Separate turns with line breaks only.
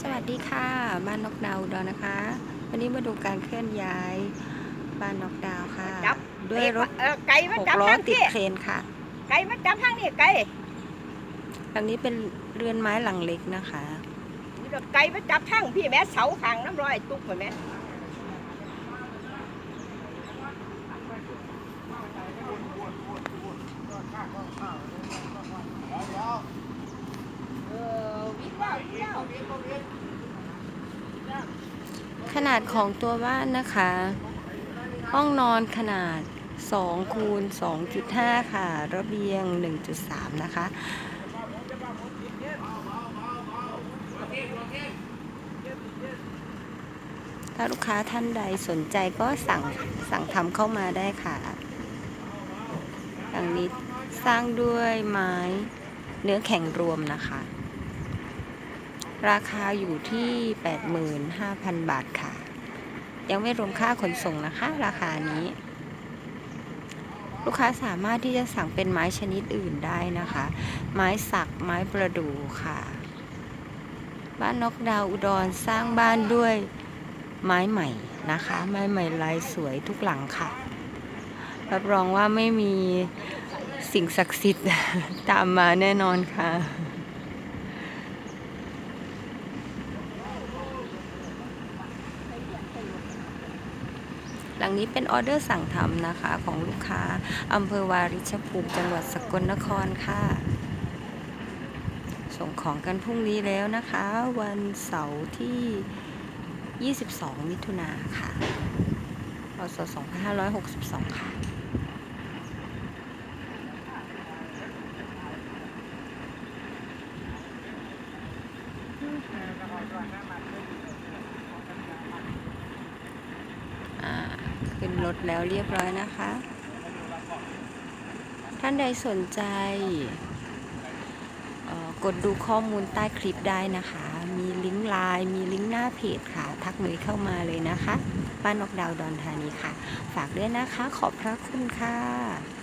สวัสดีค่ะ บ้านนกดาวอุดอนนะคะ วันนี้มาดูการเคลื่อนย้าย บ้านนกดาวค่ะ
จับ
ด้วยรถ
เออไก่มา
หก
จับ
ล้อ
ทาง
ติด
ที่
เครนค่ะ
ไก่มาจับทางนี่ไก่
หลังนี้เป็นเรือนไม้หลังเล็กนะคะ
นี่ก็ไก่มาจับทางพี่แม่เสาขางน้ำร้อยตุ๊กไปแม่เออวิ่งแล้ววิ่งแล้ว
ขนาดของตัวบ้านนะคะ ห้องนอนขนาด2คูณ2.5 ค่ะ ระเบียง 1.3 นะคะ ถ้าลูกค้าท่านใดสนใจก็สั่งสั่งทำเข้ามาได้ค่ะดังนี้สร้างด้วยไม้เนื้อแข็งรวมนะคะ ราคาอยู่ที่ 85,000 บาทค่ะ ยังไม่รวมค่าขนส่งนะคะ ราคานี้ ลูกค้าสามารถที่จะสั่งเป็นไม้ชนิดอื่นได้นะคะ ไม้สักไม้ประดู่ค่ะ บ้านนกดาวอุดรสร้างบ้านด้วยไม้ใหม่นะคะ ไม้ใหม่ลายสวยทุกหลังค่ะ รับรองว่าไม่มีสิ่งศักดิ์สิทธิ์ตามมาแน่นอนค่ะ หลังนี้เป็นออเดอร์สั่งทำนะคะของลูกค้าอำเภอวาริชภูมิจังหวัดสกลนครค่ะ ส่งของกันพรุ่งนี้แล้วนะคะ วันเสาร์ที่ 22 มิถุนาค่ะพศ2562 ค่ะอ่าขึ้นร ถแล้วเรียบร้อยนะคะ ท่านใดสนใจออกดดูข้อมูลใต้คลิปได้นะคะ มีลิงก์ไลน์มีลิงก์หน้าเพจค่ะ ทักเลยเข้ามาเลยนะคะ ป้านนกดาวดอนธานีค่ะ ฝากด้วยนะคะ ขอบพระคุณค่ะ